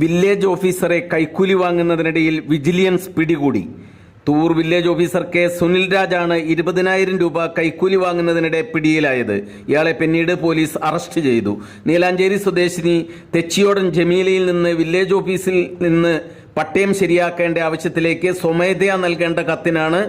Village ഓഫീസറെ കൈക്കൂലി വാങ്ങുന്നതിനിടയിൽ വിജിലൻസ് പിടികൂടി. തൂർ വില്ലേജ് ഓഫീസർ കെ. സുനിൽ രാജാണ് ഇരുപതിനായിരം രൂപ കൈക്കൂലി വാങ്ങുന്നതിനിടെ പിടിയിലായത്. ഇയാളെ പിന്നീട് പോലീസ് അറസ്റ്റ് ചെയ്തു. നീലാഞ്ചേരി സ്വദേശിനി തെച്ചിയോടൻ ജമീലയിൽ നിന്ന് വില്ലേജ് ഓഫീസിൽ നിന്ന് പട്ടയം ശരിയാക്കേണ്ട ആവശ്യത്തിലേക്ക് സ്വമേധയാ നൽകേണ്ട കത്തിനാണ്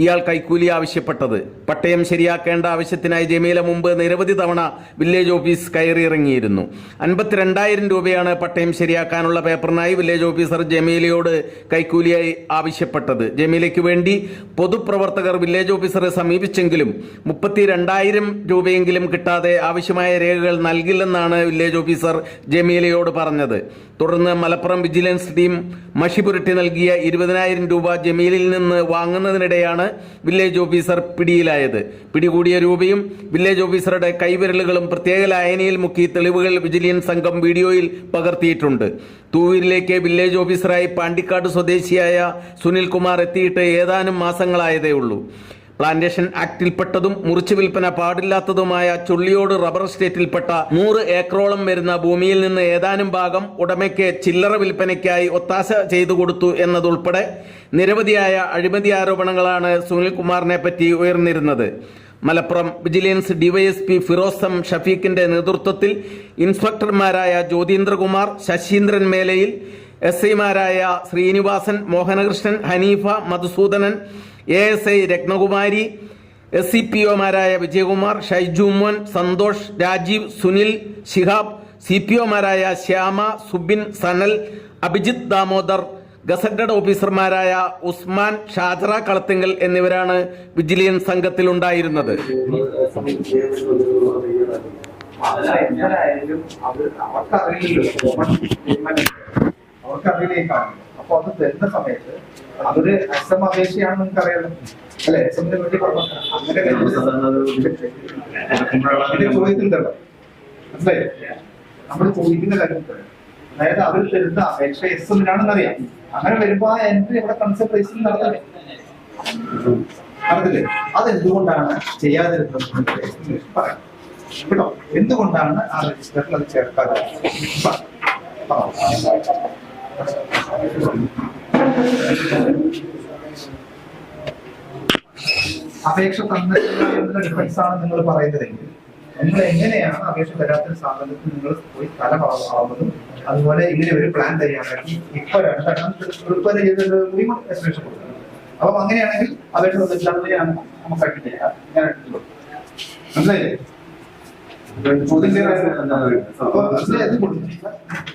ഇയാൾ കൈക്കൂലി ആവശ്യപ്പെട്ടത്. പട്ടയം ശരിയാക്കേണ്ട ആവശ്യത്തിനായി ജമീല മുമ്പ് നിരവധി തവണ വില്ലേജ് ഓഫീസ് കയറിയിറങ്ങിയിരുന്നു. അൻപത്തിരണ്ടായിരം രൂപയാണ് പട്ടയം ശരിയാക്കാനുള്ള പേപ്പറിനായി വില്ലേജ് ഓഫീസർ ജമീലയോട് കൈക്കൂലിയായി ആവശ്യപ്പെട്ടത്. ജമീലയ്ക്ക് വേണ്ടി പൊതുപ്രവർത്തകർ വില്ലേജ് ഓഫീസറെ സമീപിച്ചെങ്കിലും മുപ്പത്തി രണ്ടായിരം രൂപയെങ്കിലും കിട്ടാതെ ആവശ്യമായ രേഖകൾ നൽകില്ലെന്നാണ് വില്ലേജ് ഓഫീസർ ജമീലയോട് പറഞ്ഞത്. തുടർന്ന് മലപ്പുറം വിജിലൻസ് ടീം മഷിപുരട്ടി നൽകിയ ഇരുപതിനായിരം രൂപ ജമീലിൽ നിന്ന് വാങ്ങുന്നതിനിടെയാണ് വില്ലേജ് ഓഫീസർ പിടിയിലായത്. പിടികൂടിയ രൂപയും വില്ലേജ് ഓഫീസറുടെ കൈവിരലുകളും പ്രത്യേക ലായനിയിൽ മുക്കി തെളിവുകൾ വിജിലൻസ് സംഘം വീഡിയോയിൽ പകർത്തിയിട്ടുണ്ട്. തൂവൂരിലേക്ക് വില്ലേജ് ഓഫീസറായി പാണ്ടിക്കാട് സ്വദേശിയായ സുനിൽകുമാർ എത്തിയിട്ട് ഏതാനും മാസങ്ങളായതേ ഉള്ളൂ പ്ലാന്റേഷൻ ആക്ടിൽപ്പെട്ടതും മുറിച്ചു വിൽപ്പന പാടില്ലാത്തതുമായ ചുള്ളിയോട് റബ്ബർ എസ്റ്റേറ്റിൽപ്പെട്ട നൂറ് ഏക്കറോളം വരുന്ന ഭൂമിയിൽ നിന്ന് ഏതാനും ഭാഗം ഉടമയ്ക്ക് ചില്ലറ വിൽപ്പനയ്ക്കായി ഒത്താശ ചെയ്തു കൊടുത്തു എന്നതുൾപ്പെടെ നിരവധിയായ അഴിമതി ആരോപണങ്ങളാണ് സുനിൽകുമാറിനെ പറ്റി ഉയർന്നിരുന്നത്. മലപ്പുറം വിജിലൻസ് ഡിവൈഎസ്പി ഫിറോസം ഷഫീഖിന്റെ നേതൃത്വത്തിൽ ഇൻസ്പെക്ടർമാരായ ജ്യോതീന്ദ്രകുമാർ ശശീന്ദ്രൻ മേലയിൽ എസ് ഐമാരായ Srinivasan Mohanakrishnan Hanifa Madhusoodanan A S I Ratnakumari S C P ഒമാരായ Vijayakumar Shaijumon Santhosh Rajeev Sunil Shihab C P ഒമാരായ ശ്യാമ സുബിൻ സനൽ അഭിജിത് ദാമോദർ ഗസറ്റഡ് ഓഫീസർമാരായ ഉസ്മാൻ ഷാജറ കളത്തിങ്കൽ എന്നിവരാണ് വിജിലൻസ് സംഘത്തിലുണ്ടായിരുന്നത്. അവർക്കറിയില്ല അവർക്കറിയില്ല അപ്പൊ അത് തരുന്ന സമയത്ത് അതൊരു എസ് എം അപേക്ഷയാണ് നിങ്ങൾക്ക് അറിയാലോ അല്ലെ? എസ് എമ്മിന് വേണ്ടി അങ്ങനെ ചോദിക്കുന്നുണ്ടല്ലോ മനസ്സിലായി നമ്മൾ ചോദിക്കുന്ന കാര്യം അതായത് അവർ തരുന്ന അപേക്ഷ എസ് എമ്മിനാണെന്ന് അറിയാം അങ്ങനെ വരുമ്പോ ആ എൻട്രി ഇവിടെ കൺസൾട്ടേഷൻ നടത്തണം നടത്തില്ലേ അതെന്തുകൊണ്ടാണ് ചെയ്യാതിരുന്നത് പറയാം. കേട്ടോ? എന്തുകൊണ്ടാണ് ആ രജിസ്റ്ററിൽ അത് ചേർക്കാതെ അപേക്ഷ തന്നിട്ടുള്ള ഡിഫൻസ് ആണ് നിങ്ങൾ പറയുന്നതെങ്കിൽ നിങ്ങൾ എങ്ങനെയാണ് അപേക്ഷ തരാത്ത സ്ഥാപനത്തിൽ നിങ്ങൾ പോയി തല ആവുന്നതും അതുപോലെ ഇങ്ങനെ ഒരു പ്ലാൻ തയ്യാറാക്കി ഇപ്പൊ രണ്ടെണ്ണം പ്രിപ്പയർ ചെയ്തത് കൂടി എസ്റ്റിമേഷൻ കൊടുക്കുന്നത് അപ്പം അങ്ങനെയാണെങ്കിൽ അപേക്ഷ തന്നിട്ടില്ലാത്തതാണ് നമുക്ക് അഡ്മിറ്റ് ചെയ്യാം ഞാൻ മനസ്സിലായില്ലേ?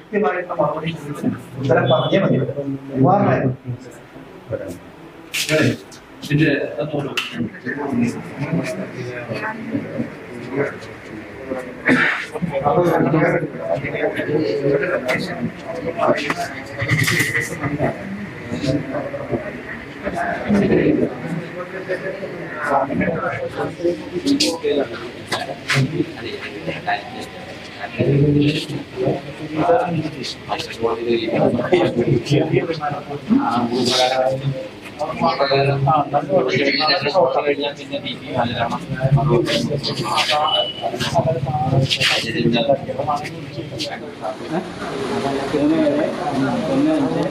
കൃത്യമായിട്ടുള്ള മറുപടി ചോദിച്ച് ഉത്തരം പറഞ്ഞേ മതി ഉദാഹരണം ഇതിന്റെ അതൊരു കഴിഞ്ഞാൽ Ah, പി നല്ലതാണ് ഒന്ന് അഞ്ച്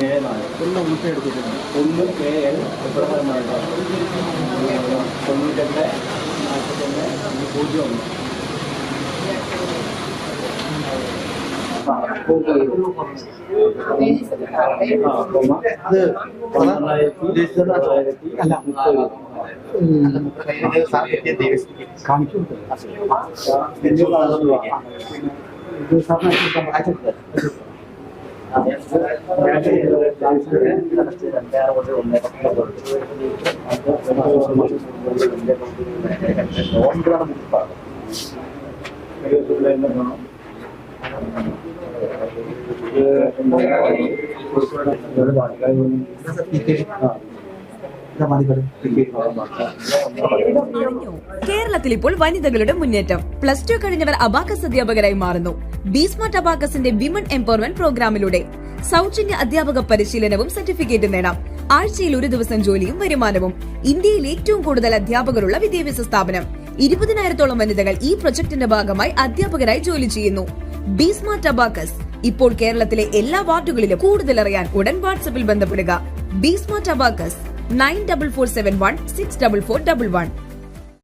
ഏഴ് നാല് ഒന്ന് മുട്ട എടുത്തിട്ടുണ്ട് ഒന്ന് കെ എൽ തൊണ്ണൂറ്റെട്ട് നാൽപ്പത്തൊന്ന് പൂജ്യം ഒന്ന് അത് അല്ല ഇത് സാറിന് അയച്ചിട്ടുണ്ട് അറിഞ്ഞോ? കേരളത്തിൽ ഇപ്പോൾ വനിതകളുടെ മുന്നേറ്റം. പ്ലസ് ടു കഴിഞ്ഞവർ അബാക്കസ് അധ്യാപകരായി മാറുന്നു. ബീസ്മാർട്ട് അബാക്കസിന്റെ വിമൻ എംപവർമെന്റ് പ്രോഗ്രാമിലൂടെ സൗജന്യ അധ്യാപക പരിശീലനവും സർട്ടിഫിക്കറ്റും നേടാം. ആഴ്ചയിൽ ഒരു ദിവസം ജോലിയും വരുമാനവും. ഇന്ത്യയിൽ ഏറ്റവും കൂടുതൽ അധ്യാപകരുള്ള വിദ്യാഭ്യാസ സ്ഥാപനം. ഇരുപതിനായിരത്തോളം വനിതകൾ ഈ പ്രൊജക്ടിന്റെ ഭാഗമായി അധ്യാപകരായി ജോലി ചെയ്യുന്നു. ബീസ്മാർട്ട് അബാക്കസ് ഇപ്പോൾ കേരളത്തിലെ എല്ലാ വാർഡുകളിലും കൂടുതൽ അറിയാൻ ഉടൻ വാട്സപ്പിൽ ബന്ധപ്പെടുക. B smart abacus nine double four seven one six double four double one.